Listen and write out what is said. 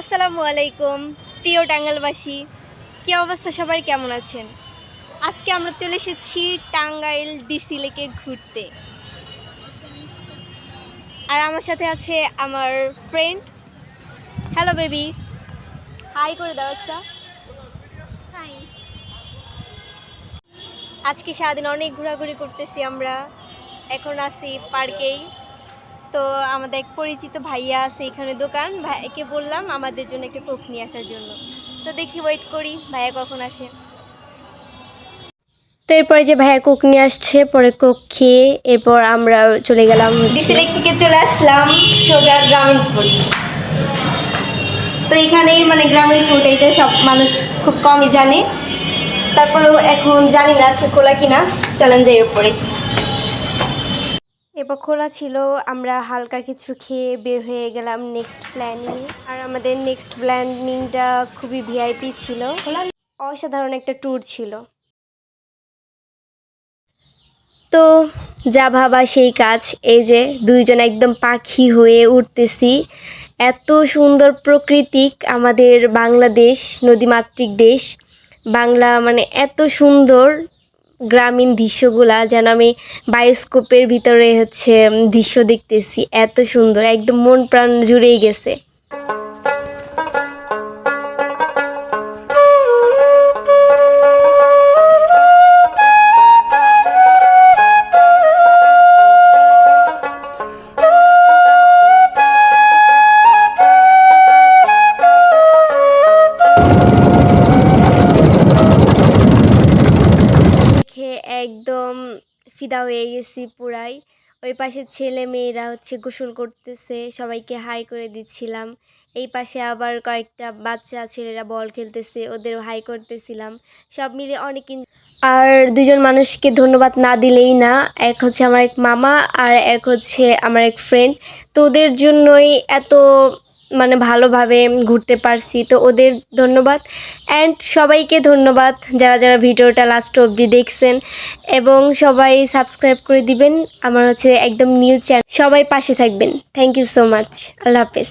আসসালামু আলাইকুম প্রিয় টাঙ্গাইলবাসী। কি অবস্থা? সবাই কেমন আছেন? আজকে আমরা চলে এসেছি টাঙ্গাইল ডিসি লেকে ঘুরতে। আর আমার সাথে আছে আমার ফ্রেন্ড হ্যালো বেবি হাই করে দাও একটা। হাই আজকে সারাদিন অনেক ঘোরাঘুরি করতেছি আমরা। এখন আছি পার্কেই। তো আমাদের এক পরিচিত ভাইয়া আছে এখানে দোকান। ভাইকে বললাম আমাদের জন্য একটা কোক নিয়ে আসার জন্য। তো দেখি ওয়েট করি ভাইয়া কখন আসে? তো এরপরে যে ভাইয়া কোক নিয়ে আসছে পরে কোক খেয়ে এরপর আমরা চলে গেলাম ডিসিলেক থেকে চলে আসলাম সোজা গ্রামীণ ফুড। তো এখানেই মানে গ্রামীণ ফুড এইটা সব মানুষ খুব কমই জানে। তারপরেও এখন জানি না আজকে খোলা কিনা চলেন যাই উপরে। এরপর খোলা ছিল, আমরা হালকা কিছু খেয়ে বের হয়ে গেলাম নেক্সট প্ল্যানিং আর আমাদের নেক্সট প্ল্যানিংটা খুবই ভিআইপি ছিল। অসাধারণ একটা ট্যুর ছিল। তো যা ভাবা সেই কাজ, এই যে দুইজন একদম পাখি হয়ে উঠতেছি। এত সুন্দর প্রকৃতিক আমাদের বাংলাদেশ, নদীমাতৃক দেশ। বাংলা মানে এত সুন্দর গ্রামীণ দৃশ্যগুলা, যেন আমি বায়োস্কোপের ভিতরে হচ্ছে দৃশ্য দেখতেছি। এত সুন্দর, একদম মন প্রাণ জুড়েই গেছে। একদম ফিদা হয়ে গেছি পুরাই। ওই পাশে ছেলে মেয়েরা হচ্ছে গোসল করতেছে, সবাইকে হাই করে দিচ্ছিলাম। এই পাশে আবার কয়েকটা বাচ্চা ছেলেরা বল খেলতেছে, ওদেরও হাই করতেছিলাম। সব মিলে অনেক আর দুজন মানুষকে ধন্যবাদ না দিলেই না, এক হচ্ছে আমার এক মামা আর এক হচ্ছে আমার এক ফ্রেন্ড তো ওদের জন্যই এত মানে ভালোভাবে ঘুরতে পারছি। তো ওদের ধন্যবাদ। অ্যান্ড সবাইকে ধন্যবাদ যারা যারা ভিডিওটা লাস্ট অবধি দেখছেন। এবং সবাই সাবস্ক্রাইব করে দিবেন। আমার হচ্ছে একদম নিউ চ্যানেল সবাই পাশে থাকবেন। Thank you so much Allah হাফেজ।